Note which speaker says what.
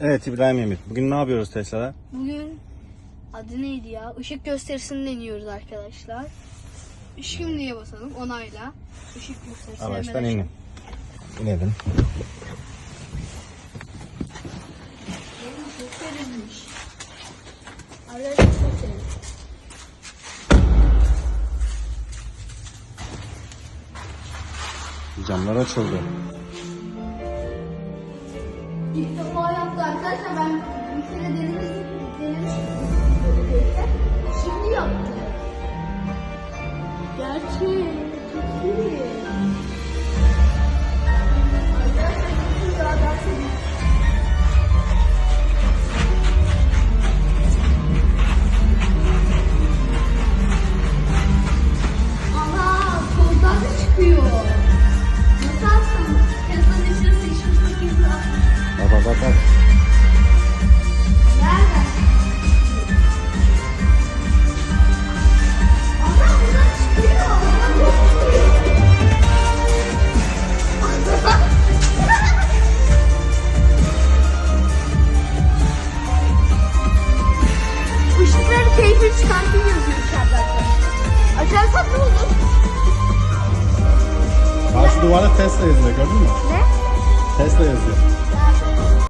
Speaker 1: Evet İbrahim Emir. Bugün ne yapıyoruz Tesla'da?
Speaker 2: Bugün adı neydi ya? Işık gösterisini deniyoruz arkadaşlar. Şimdiye basalım onayla. Işık gösterisi.
Speaker 1: Araçtan inin. İnelim.
Speaker 2: Çok serinmiş. Arkadaşlar çok serin.
Speaker 1: Camlar açıldı.
Speaker 2: İlk defa yaptı arkadaşlar ben bir kere denemiştim. Denemiştim. Şimdi yaptı. Gerçek. Çok iyi. Arkadaşlar koldan da çıkıyor.
Speaker 1: Bak bak bak.
Speaker 2: Işıkları keyfi çıkartın yazıyor içeride arkadaşlar. Açarsak ne olur?
Speaker 1: Karşı duvara Tesla yazıyor gördün mü?
Speaker 2: Ne?
Speaker 1: Tesla yazıyor.